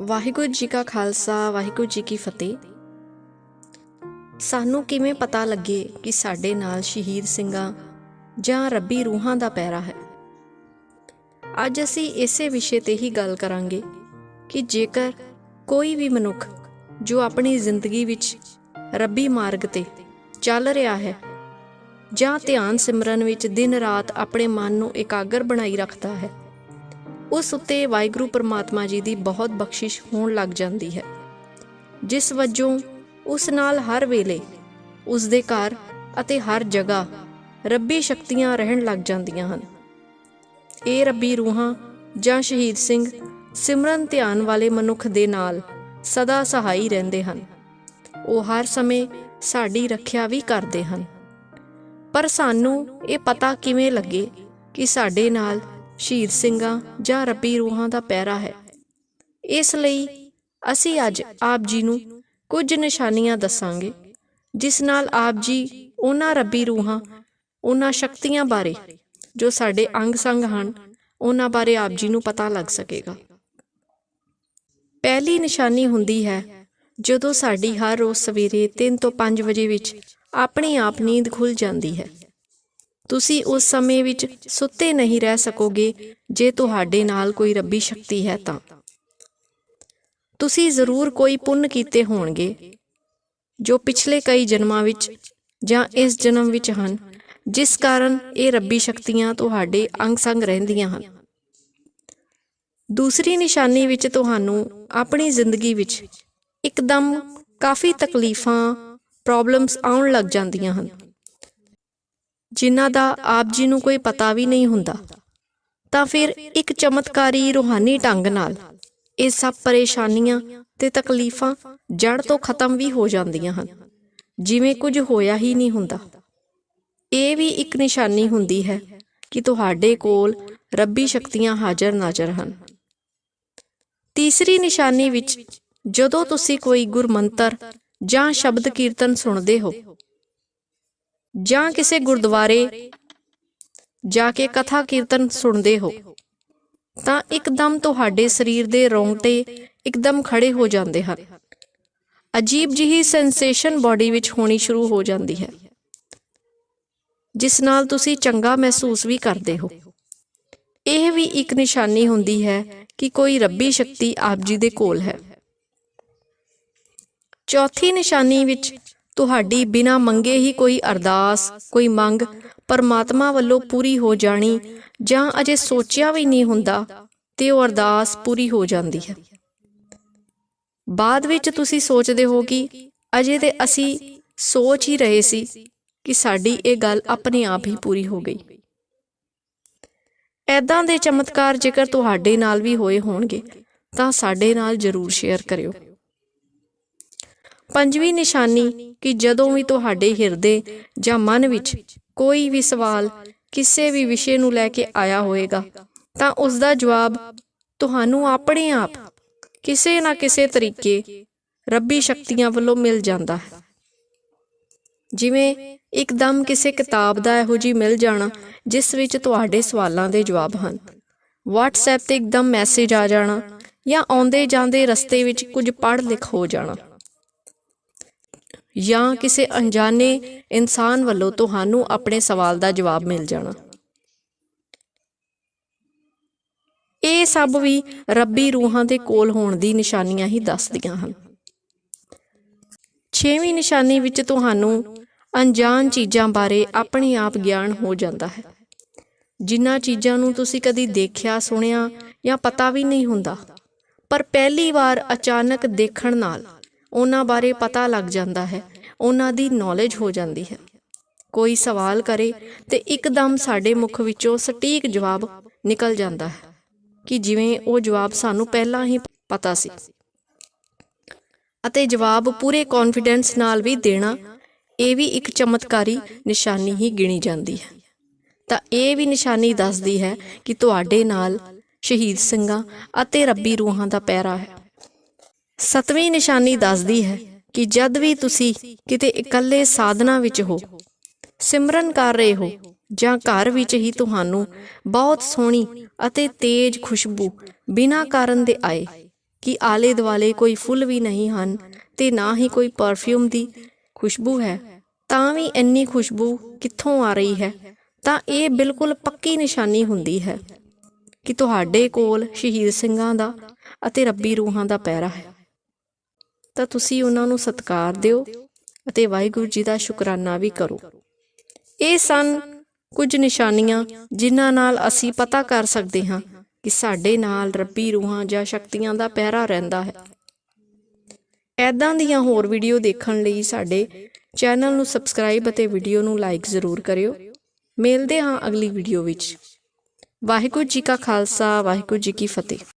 ਵਾਹਿਗੁਰੂ ਜੀ ਕਾ ਖਾਲਸਾ, ਵਾਹਿਗੁਰੂ ਜੀ ਕੀ ਫਤਿਹ। ਸਾਨੂੰ ਕਿਵੇਂ ਪਤਾ ਲੱਗੇ ਕਿ ਸਾਡੇ ਨਾਲ ਸ਼ਹੀਦ ਸਿੰਘਾਂ ਜਾਂ ਰੱਬੀ ਰੂਹਾਂ ਦਾ ਪੈਰਾ ਹੈ? ਅੱਜ ਅਸੀਂ ਇਸੇ ਵਿਸ਼ੇ ਤੇ ਹੀ ਗੱਲ ਕਰਾਂਗੇ ਕਿ ਜੇਕਰ ਕੋਈ ਵੀ ਮਨੁੱਖ ਜੋ ਆਪਣੀ ਜ਼ਿੰਦਗੀ ਵਿੱਚ ਰੱਬੀ ਮਾਰਗ ਤੇ ਚੱਲ ਰਿਹਾ ਹੈ ਜਾਂ ਧਿਆਨ ਸਿਮਰਨ ਵਿੱਚ ਦਿਨ ਰਾਤ ਆਪਣੇ ਮਨ ਨੂੰ ਇਕਾਗਰ ਬਣਾਈ ਰੱਖਦਾ ਹੈ ਉਸ ਉੱਤੇ ਵਾਹਿਗੁਰੂ ਪਰਮਾਤਮਾ ਜੀ ਦੀ ਬਹੁਤ ਬਖਸ਼ਿਸ਼ ਹੋਣ ਲੱਗ ਜਾਂਦੀ ਹੈ। ਜਿਸ ਵਜੋਂ ਉਸ ਨਾਲ ਹਰ ਵੇਲੇ, ਉਸ ਦੇ ਘਰ ਅਤੇ ਹਰ ਜਗ੍ਹਾ ਰੱਬੀ ਸ਼ਕਤੀਆਂ ਰਹਿਣ ਲੱਗ ਜਾਂਦੀਆਂ ਹਨ। ਇਹ ਰੱਬੀ ਰੂਹਾਂ ਜਾਂ ਸ਼ਹੀਦ ਸਿੰਘ ਸਿਮਰਨ ਧਿਆਨ ਵਾਲੇ ਮਨੁੱਖ ਦੇ ਨਾਲ ਸਦਾ ਸਹਾਈ ਰਹਿੰਦੇ ਹਨ। ਉਹ ਹਰ ਸਮੇਂ ਸਾਡੀ ਰੱਖਿਆ ਵੀ ਕਰਦੇ ਹਨ। ਪਰ ਸਾਨੂੰ ਇਹ ਪਤਾ ਕਿਵੇਂ ਲੱਗੇ ਕਿ ਸਾਡੇ ਨਾਲ ਸ਼ਹੀਦ ਸਿੰਘਾਂ ਜਾਂ ਰੱਬੀ ਰੂਹਾਂ ਦਾ ਪੈਰਾ ਹੈ। ਇਸ ਲਈ ਅਸੀਂ ਅੱਜ ਆਪ ਜੀ ਨੂੰ ਕੁਝ ਨਿਸ਼ਾਨੀਆਂ ਦੱਸਾਂਗੇ, ਜਿਸ ਨਾਲ ਆਪ ਜੀ ਉਹਨਾਂ ਰੱਬੀ ਰੂਹਾਂ, ਉਹਨਾਂ ਸ਼ਕਤੀਆਂ ਬਾਰੇ ਜੋ ਸਾਡੇ ਅੰਗ ਸੰਗ ਹਨ, ਉਹਨਾਂ ਬਾਰੇ ਆਪ ਜੀ ਨੂੰ ਪਤਾ ਲੱਗ ਸਕੇਗਾ। ਪਹਿਲੀ ਨਿਸ਼ਾਨੀ ਹੁੰਦੀ ਹੈ, ਜਦੋਂ ਸਾਡੀ ਹਰ ਰੋਜ਼ ਸਵੇਰੇ 3 ਤੋਂ 5 ਵਜੇ ਵਿੱਚ ਆਪਣੀ ਆਪ ਨੀਂਦ ਖੁੱਲ ਜਾਂਦੀ ਹੈ। ਤੁਸੀਂ ਉਸ ਸਮੇਂ ਵਿੱਚ ਸੁੱਤੇ ਨਹੀਂ ਰਹਿ ਸਕੋਗੇ, ਜੇ ਤੁਹਾਡੇ ਨਾਲ ਕੋਈ ਰੱਬੀ ਸ਼ਕਤੀ ਹੈ ਤਾਂ। ਤੁਸੀਂ ਜ਼ਰੂਰ ਕੋਈ ਪੁੰਨ ਕੀਤੇ ਹੋਣਗੇ, ਜੋ ਪਿਛਲੇ ਕਈ ਜਨਮਾਂ ਵਿੱਚ ਜਾਂ ਇਸ ਜਨਮ ਵਿੱਚ ਹਨ, ਜਿਸ ਕਾਰਨ ਇਹ ਰੱਬੀ ਸ਼ਕਤੀਆਂ ਤੁਹਾਡੇ ਅੰਗ ਸੰਗ ਰਹਿੰਦੀਆਂ ਹਨ। ਦੂਸਰੀ ਨਿਸ਼ਾਨੀ ਵਿੱਚ ਤੁਹਾਨੂੰ ਆਪਣੀ ਜ਼ਿੰਦਗੀ ਵਿੱਚ ਇੱਕਦਮ ਕਾਫੀ ਤਕਲੀਫਾਂ ਪ੍ਰੋਬਲਮਸ ਆਉਣ ਲੱਗ ਜਾਂਦੀਆਂ ਹਨ। ਜਿਨ੍ਹਾਂ ਦਾ ਆਪ ਜੀ ਨੂੰ ਕੋਈ ਪਤਾ ਵੀ ਨਹੀਂ ਹੁੰਦਾ। ਤਾਂ ਫਿਰ ਇੱਕ ਚਮਤਕਾਰੀ ਰੂਹਾਨੀ ਢੰਗ ਨਾਲ ਇਹ ਸਭ ਪਰੇਸ਼ਾਨੀਆਂ ਤੇ ਤਕਲੀਫਾਂ ਜੜ ਤੋਂ ਖਤਮ ਵੀ ਹੋ ਜਾਂਦੀਆਂ ਹਨ, ਜਿਵੇਂ ਕੁਝ ਹੋਇਆ ਹੀ ਨਹੀਂ ਹੁੰਦਾ। ਇਹ ਵੀ ਇੱਕ ਨਿਸ਼ਾਨੀ ਹੁੰਦੀ ਹੈ ਕਿ ਤੁਹਾਡੇ ਕੋਲ ਰੱਬੀ ਸ਼ਕਤੀਆਂ ਹਾਜ਼ਰ ਨਾਜ਼ਰ ਹਨ। ਤੀਸਰੀ ਨਿਸ਼ਾਨੀ ਵਿੱਚ ਜਦੋਂ ਤੁਸੀਂ ਕੋਈ ਗੁਰਮੰਤਰ ਜਾਂ ਸ਼ਬਦ ਕੀਰਤਨ ਸੁਣਦੇ ਹੋ ਜਾਂ ਕਿਸੇ ਗੁਰਦੁਆਰੇ ਜਾ ਕੇ ਕਥਾ ਕੀਰਤਨ ਸੁਣਦੇ ਹੋ, ਤਾਂ ਇੱਕਦਮ ਤੁਹਾਡੇ ਸਰੀਰ ਦੇ ਰੋਂਗਟੇ ਇੱਕਦਮ ਖੜੇ ਹੋ ਜਾਂਦੇ ਹਨ। ਅਜੀਬ ਜਿਹੀ ਸੈਂਸੇਸ਼ਨ ਬਾਡੀ ਵਿੱਚ ਹੋਣੀ ਸ਼ੁਰੂ ਹੋ ਜਾਂਦੀ ਹੈ, ਜਿਸ ਨਾਲ ਤੁਸੀਂ ਚੰਗਾ ਮਹਿਸੂਸ ਵੀ ਕਰਦੇ ਹੋ। ਇਹ ਵੀ ਇੱਕ ਨਿਸ਼ਾਨੀ ਹੁੰਦੀ ਹੈ ਕਿ ਕੋਈ ਰੱਬੀ ਸ਼ਕਤੀ ਆਪ ਜੀ ਦੇ ਕੋਲ ਹੈ। ਚੌਥੀ ਨਿਸ਼ਾਨੀ ਵਿੱਚ ਤੁਹਾਡੀ ਬਿਨਾਂ ਮੰਗੇ ਹੀ ਕੋਈ ਅਰਦਾਸ, ਕੋਈ ਮੰਗ ਪਰਮਾਤਮਾ ਵੱਲੋਂ ਪੂਰੀ ਹੋ ਜਾਣੀ ਜਾਂ ਅਜੇ ਸੋਚਿਆ ਵੀ ਨਹੀਂ ਹੁੰਦਾ, ਤੇ ਉਹ ਅਰਦਾਸ ਪੂਰੀ ਹੋ ਜਾਂਦੀ ਹੈ। ਬਾਅਦ ਵਿੱਚ ਤੁਸੀਂ ਸੋਚਦੇ ਹੋ ਕਿ ਅਜੇ ਤੇ ਅਸੀਂ ਸੋਚ ਹੀ ਰਹੇ ਸੀ ਕਿ ਸਾਡੀ ਇਹ ਗੱਲ ਆਪਣੇ ਆਪ ਹੀ ਪੂਰੀ ਹੋ ਗਈ। ਐਦਾਂ ਦੇ ਚਮਤਕਾਰ ਜੇਕਰ ਤੁਹਾਡੇ ਨਾਲ ਵੀ ਹੋਏ ਹੋਣਗੇ, ਤਾਂ ਸਾਡੇ ਨਾਲ ਜਰੂਰ ਸ਼ੇਅਰ ਕਰਿਓ। ਪੰਜਵੀਂ ਨਿਸ਼ਾਨੀ ਕਿ ਜਦੋਂ ਵੀ ਤੁਹਾਡੇ ਹਿਰਦੇ ਜਾਂ ਮਨ ਵਿੱਚ ਕੋਈ ਵੀ ਸਵਾਲ ਕਿਸੇ ਵੀ ਵਿਸ਼ੇ ਨੂੰ ਲੈ ਕੇ ਆਇਆ ਹੋਵੇਗਾ, ਤਾਂ ਉਸ ਦਾ ਜਵਾਬ ਤੁਹਾਨੂੰ ਆਪਣੇ ਆਪ ਕਿਸੇ ਨਾ ਕਿਸੇ ਤਰੀਕੇ ਰੱਬੀ ਸ਼ਕਤੀਆਂ ਵੱਲੋਂ ਮਿਲ ਜਾਂਦਾ ਹੈ। ਜਿਵੇਂ ਇੱਕਦਮ ਕਿਸੇ ਕਿਤਾਬ ਦਾ ਇਹੋ ਜੀ ਮਿਲ ਜਾਣਾ ਜਿਸ ਵਿੱਚ ਤੁਹਾਡੇ ਸਵਾਲਾਂ ਦੇ ਜਵਾਬ ਹਨ। WhatsApp ਤੇ ਇੱਕਦਮ ਮੈਸੇਜ ਆ ਜਾਣਾ ਜਾਂ ਆਉਂਦੇ ਜਾਂਦੇ ਰਸਤੇ ਵਿੱਚ ਕੁਝ ਪੜ੍ਹ ਲਿਖ ਹੋ ਜਾਣਾ। ਜਾਂ ਕਿਸੇ ਅਣਜਾਣੇ ਇਨਸਾਨ ਵੱਲੋਂ ਤੁਹਾਨੂੰ ਆਪਣੇ ਸਵਾਲ ਦਾ ਜਵਾਬ ਮਿਲ ਜਾਣਾ। ਇਹ ਸਭ ਵੀ ਰੱਬੀ ਰੂਹਾਂ ਦੇ ਕੋਲ ਹੋਣ ਦੀ ਨਿਸ਼ਾਨੀਆਂ ਹੀ ਦੱਸਦੀਆਂ ਹਨ। ਛੇਵੀਂ ਨਿਸ਼ਾਨੀ ਵਿੱਚ ਤੁਹਾਨੂੰ ਅਣਜਾਣ ਚੀਜ਼ਾਂ ਬਾਰੇ ਆਪਣੇ ਆਪ ਗਿਆਨ ਹੋ ਜਾਂਦਾ ਹੈ। ਜਿਨ੍ਹਾਂ ਚੀਜ਼ਾਂ ਨੂੰ ਤੁਸੀਂ ਕਦੀ ਦੇਖਿਆ, ਸੁਣਿਆ ਜਾਂ ਪਤਾ ਵੀ ਨਹੀਂ ਹੁੰਦਾ, ਪਰ ਪਹਿਲੀ ਵਾਰ ਅਚਾਨਕ ਦੇਖਣ ਨਾਲ ਉਹਨਾਂ ਬਾਰੇ ਪਤਾ ਲੱਗ ਜਾਂਦਾ ਹੈ। ਉਹਨਾਂ ਦੀ ਨੌਲੇਜ ਹੋ ਜਾਂਦੀ ਹੈ। ਕੋਈ ਸਵਾਲ ਕਰੇ ਤੇ ਇੱਕਦਮ ਸਾਡੇ ਮੁਖ ਵਿੱਚੋਂ ਸਟੀਕ ਜਵਾਬ ਨਿਕਲ ਜਾਂਦਾ ਹੈ ਕਿ ਜਿਵੇਂ ਉਹ ਜਵਾਬ ਸਾਨੂੰ ਪਹਿਲਾਂ ਹੀ ਪਤਾ ਸੀ। ਅਤੇ ਜਵਾਬ ਪੂਰੇ ਕੌਨਫੀਡੈਂਸ ਨਾਲ ਵੀ ਦੇਣਾ ਇਹ ਵੀ ਇੱਕ ਚਮਤਕਾਰੀ ਨਿਸ਼ਾਨੀ ਹੀ ਗਿਣੀ ਜਾਂਦੀ ਹੈ। ਤਾਂ ਇਹ ਵੀ ਨਿਸ਼ਾਨੀ ਦੱਸਦੀ ਹੈ ਕਿ ਤੁਹਾਡੇ ਨਾਲ ਸ਼ਹੀਦ ਸਿੰਘਾਂ ਅਤੇ ਰੱਬੀ ਰੂਹਾਂ ਦਾ ਪੈਰਾ ਹੈ। ਸਤਵੀਂ ਨਿਸ਼ਾਨੀ ਦੱਸਦੀ ਹੈ ਕਿ ਜਦ ਵੀ ਤੁਸੀਂ ਕਿਤੇ ਇਕੱਲੇ ਸਾਧਨਾ ਵਿੱਚ ਹੋ, ਸਿਮਰਨ ਕਰ ਰਹੇ ਹੋ ਜਾਂ ਘਰ ਵਿੱਚ ਹੀ ਤੁਹਾਨੂੰ ਬਹੁਤ ਸੋਹਣੀ ਅਤੇ ਤੇਜ਼ ਖੁਸ਼ਬੂ ਬਿਨਾਂ ਕਾਰਨ ਦੇ ਆਏ ਕਿ ਆਲੇ ਦੁਆਲੇ ਕੋਈ ਫੁੱਲ ਵੀ ਨਹੀਂ ਹਨ ਤੇ ਨਾ ਹੀ ਕੋਈ ਪਰਫਿਊਮ ਦੀ ਖੁਸ਼ਬੂ ਹੈ, ਤਾਂ ਵੀ ਇੰਨੀ ਖੁਸ਼ਬੂ ਕਿੱਥੋਂ ਆ ਰਹੀ ਹੈ? ਤਾਂ ਇਹ ਬਿਲਕੁਲ ਪੱਕੀ ਨਿਸ਼ਾਨੀ ਹੁੰਦੀ ਹੈ ਕਿ ਤੁਹਾਡੇ ਕੋਲ ਸ਼ਹੀਦ ਸਿੰਘਾਂ ਦਾ ਅਤੇ ਰੱਬੀ ਰੂਹਾਂ ਦਾ ਪੈਰਾ ਹੈ। ਤਾਂ ਤੁਸੀਂ ਉਹਨਾਂ ਨੂੰ ਸਤਿਕਾਰ ਦਿਓ ਅਤੇ ਵਾਹਿਗੁਰੂ ਜੀ ਦਾ ਸ਼ੁਕਰਾਨਾ ਵੀ ਕਰੋ। ਇਹ ਸਨ ਕੁਝ ਨਿਸ਼ਾਨੀਆਂ ਜਿਨ੍ਹਾਂ ਨਾਲ ਅਸੀਂ ਪਤਾ ਕਰ ਸਕਦੇ ਹਾਂ ਕਿ ਸਾਡੇ ਨਾਲ ਰੱਬੀ ਰੂਹਾਂ ਜਾਂ ਸ਼ਕਤੀਆਂ ਦਾ ਪਹਿਰਾ ਰਹਿੰਦਾ ਹੈ। ਐਦਾਂ ਦੀਆਂ ਹੋਰ ਵੀਡੀਓ ਦੇਖਣ ਲਈ ਸਾਡੇ ਚੈਨਲ ਨੂੰ ਸਬਸਕ੍ਰਾਈਬ ਅਤੇ ਵੀਡੀਓ ਨੂੰ ਲਾਈਕ ਜ਼ਰੂਰ ਕਰਿਓ। ਮਿਲਦੇ ਹਾਂ ਅਗਲੀ ਵੀਡੀਓ ਵਿੱਚ। ਵਾਹਿਗੁਰੂ ਜੀ ਕਾ ਖਾਲਸਾ, ਵਾਹਿਗੁਰੂ ਜੀ ਕੀ ਫਤਿਹ।